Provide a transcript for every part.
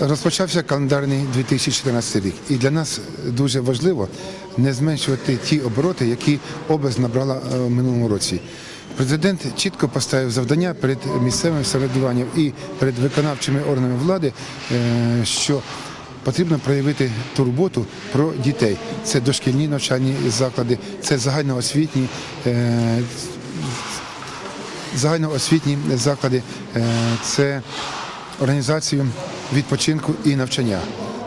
Розпочався календарний 2014 рік, і для нас дуже важливо не зменшувати ті обороти, які область набрала е, в минулому році. Президент чітко поставив завдання перед місцевим самоврядуванням і перед виконавчими органами влади, е, що потрібно проявити турботу про дітей. Це дошкільні навчальні заклади, це загальноосвітні е, загальноосвітні заклади, це організацію відпочинку і навчання.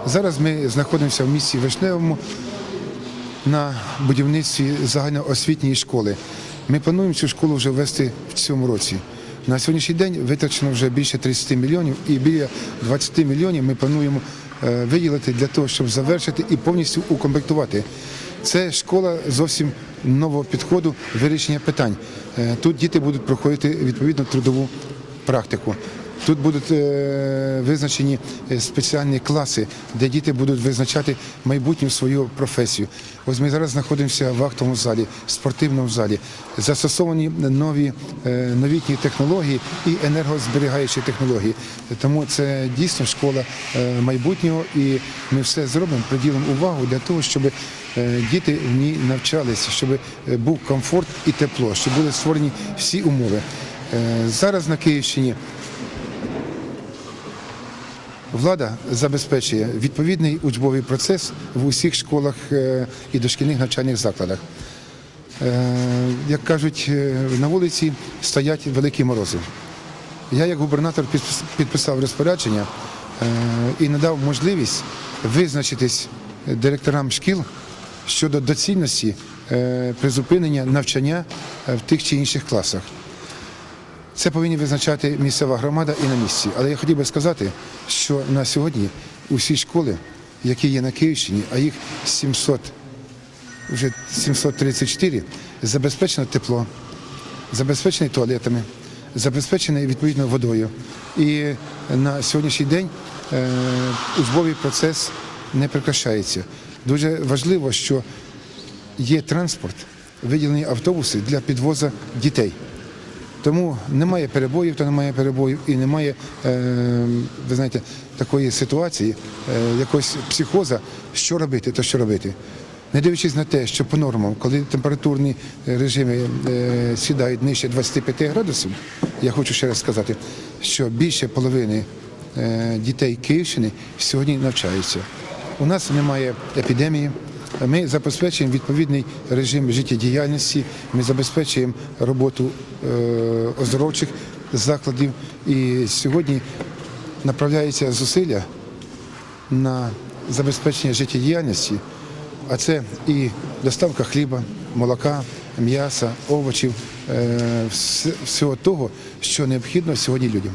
Зараз ми знаходимося в місті Вишневому на будівництві загальноосвітньої школи. Ми плануємо цю школу вже ввести в цьому році. На сьогоднішній день витрачено вже більше 30 мільйонів і біля 20 мільйонів ми плануємо е, виділити для того, щоб завершити і повністю укомплектувати. Це школа зовсім нового підходу вирішення питань. Е, Тут діти будуть проходити відповідно трудову практику. Тут будуть е, визначені е, спеціальні класи, де діти будуть визначати майбутню свою професію. Ось ми зараз знаходимося в актовому залі, спортивному залі. Застосовані нові е, новітні технології і енергозберігаючі технології. Тому це дійсно школа майбутнього, і ми все зробимо, приділимо увагу для того, щоб діти в ній навчалися, щоб був комфорт і тепло, щоб були створені всі умови. Зараз на Київщині Влада забезпечує відповідний учбовий процес в усіх школах е, і дошкільних навчальних закладах. Е, Як кажуть, е, на вулиці стоять великі морози. Я, як губернатор, підпис- підписав розпорядження і надав можливість визначитись директорам шкіл щодо доцільності призупинення навчання в тих чи інших класах. Це повинні визначати місцева громада і на місці. Але я хотів би сказати, що на сьогодні усі школи, які є на Київщині, а їх 700, вже 734, забезпечено тепло, забезпечені туалетами, забезпечені відповідно водою. І на сьогоднішній день е, учбовий процес не прекращається. Дуже важливо, що є транспорт, виділені автобуси для підвозу дітей. Тому немає перебоїв, то немає перебоїв і немає, е, ви знаєте, такої ситуації, е, якогось психоза, що робити, то що робити. Не дивлячись на те, що по нормам, коли температурні режими е, сідають нижче 25 градусів, я хочу ще раз сказати, що більше половини дітей Київщини сьогодні навчаються. У нас немає епідемії. Ми забезпечуємо відповідний режим життєдіяльності, ми забезпечуємо роботу е, оздоровчих закладів. І сьогодні направляються зусилля на забезпечення життєдіяльності, а це і доставка хліба, молока, м'яса, овочів, е, всього того, що необхідно сьогодні людям.